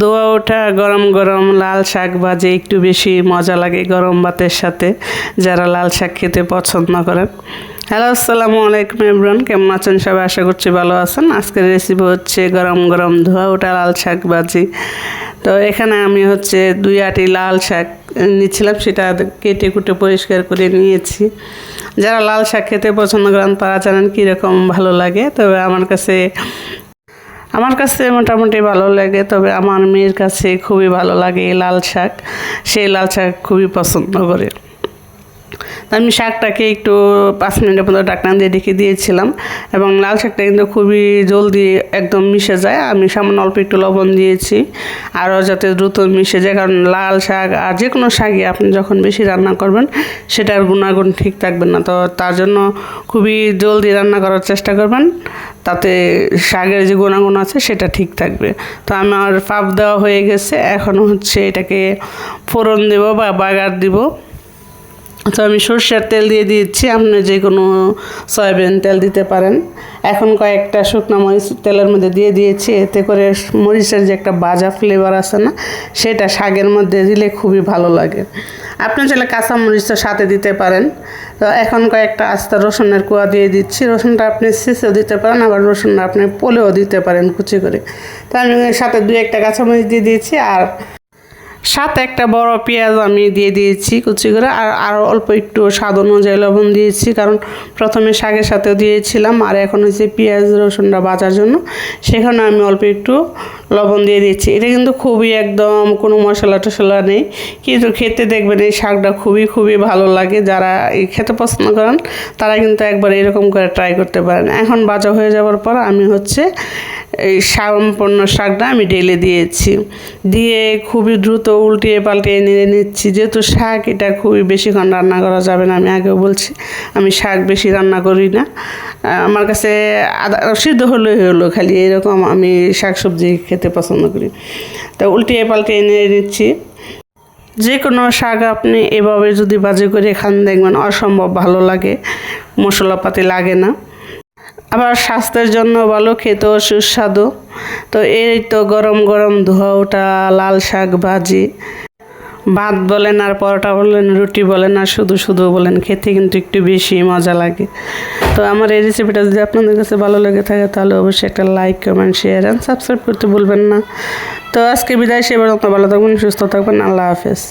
দোয়া ওঠা, গরম গরম লাল শাক ভাজি একটু বেশি মজা লাগে গরম ভাতের সাথে, যারা লাল শাক খেতে পছন্দ করেন। হ্যালো, আসসালামু আলাইকুম ইমরান কেমন আছেন? সবাই আশা করছি ভালো আছেন। আজকের রেসিপি হচ্ছে গরম গরম ধোয়া ওঠা লাল শাক ভাজি। তো এখানে আমি হচ্ছে দুই আটি লাল শাক নিচ্ছিলাম, সেটা কেটে কুটে পরিষ্কার করে নিয়েছি। যারা লাল শাক খেতে পছন্দ করেন, তারা জানেন কীরকম ভালো লাগে। তবে আমার কাছে আমার কাছে মোটামুটি ভালো লাগে, তবে আমার মেয়ের কাছে খুবই ভালো লাগে লাল শাক। সেই লাল শাক খুবই পছন্দ করে। আমি শাকটাকে একটু পাঁচ মিনিটের মতো ডাকনা দিয়ে রেখে দিয়েছিলাম এবং লাল শাকটা কিন্তু খুবই জলদি একদম মিশে যায়। আমি সামান্য অল্প একটু লবণ দিয়েছি। আরও যাতে দ্রুত মিশে যায়, কারণ লাল শাক আর যে কোনো শাকই আপনি যখন বেশি রান্না করবেন, সেটার গুণাগুণ ঠিক থাকবে না। তো তার জন্য খুবই জলদি রান্না করার চেষ্টা করবেন। তাতে শাকের যে গুণাগুণ আছে, সেটা ঠিক থাকবে। তো আমার পাপ দেওয়া হয়ে গেছে। এখন হচ্ছে এটাকে ফোড়ন দেব বা বাগার দিব। তো আমি সর্ষের তেল দিয়ে দিচ্ছি। আপনি যে কোনো সয়াবিন তেল দিতে পারেন। এখন কয়েকটা শুকনো মরিচ তেলের মধ্যে দিয়ে দিয়েছি। এতে করে মরিচের যে একটা বাজা ফ্লেভার আছে না, সেটা শাকের মধ্যে দিলে খুবই ভালো লাগে। আপনি চাইলে কাঁচা মরিচটা সাথে দিতে পারেন। তো এখন কয়েকটা আস্তা রসুনের কুয়া দিয়ে দিচ্ছি। রসুনটা আপনি শেষেও দিতে পারেন, আবার রসুনটা আপনি পোলেও দিতে পারেন কুচি করে। তো আমি সাথে দু একটা কাঁচামরিচ দিয়ে দিয়েছি। আর সাথে একটা বড় পেঁয়াজ আমি দিয়ে দিয়েছি কুচি করে, আর আরও অল্প একটু স্বাদ অনুযায়ী লবণ দিয়েছি, কারণ প্রথমে শাকের সাথেও দিয়েছিলাম, আর এখন হচ্ছে পেঁয়াজ, রসুনটা বাজার জন্য, সেখানে আমি অল্প একটু লবণ দিয়ে দিয়েছি। এটা কিন্তু খুবই একদম কোনো মশলা টশলা নেই, কিন্তু খেতে দেখবেন এই শাকটা খুবই খুবই ভালো লাগে, যারা খেতে পছন্দ করেন, তারা কিন্তু একবার এরকম করে ট্রাই করতে পারেন। এখন বাজা হয়ে যাওয়ার পর আমি হচ্ছে এই সম্পূর্ণ শাকটা আমি ঢেলে দিয়েছি। দিয়ে খুবই দ্রুত উল্টিয়ে পাল্টিয়ে নিয়ে নিচ্ছি। যেহেতু শাক, এটা খুবই বেশিক্ষণ রান্না করা যাবে না, আমি আগেও বলছি, আমি শাক বেশি রান্না করি না। আমার কাছে আদা সিদ্ধ হলেই হলো, খালি এরকম আমি শাক সবজি খেতে পছন্দ করি। তো উল্টিয়ে পাল্টিয়ে নিয়ে নিচ্ছি। যে কোনো শাক আপনি এভাবে যদি বাজে করে খান, দেখবেন অসম্ভব ভালো লাগে, মশলাপাতি লাগে না। আবার স্বাস্থ্যের জন্য ভালো, খেতেও সুস্বাদু। তো এই তো গরম গরম ধোয়া ওটা, লাল শাক ভাজি। ভাত বলেন আর পরোটা বলেন, রুটি বলেন আর শুধু শুধু বলেন, খেতে কিন্তু একটু বেশি মজা লাগে। তো আমার এই রেসিপিটা যদি আপনাদের কাছে ভালো লেগে থাকে, তাহলে অবশ্যই একটা like comment share and subscribe করতে ভুলবেন না। তো আজকে বিদায় সেবার ভালো থাকবেন, সুস্থ থাকবেন, আল্লাহ হাফেজ।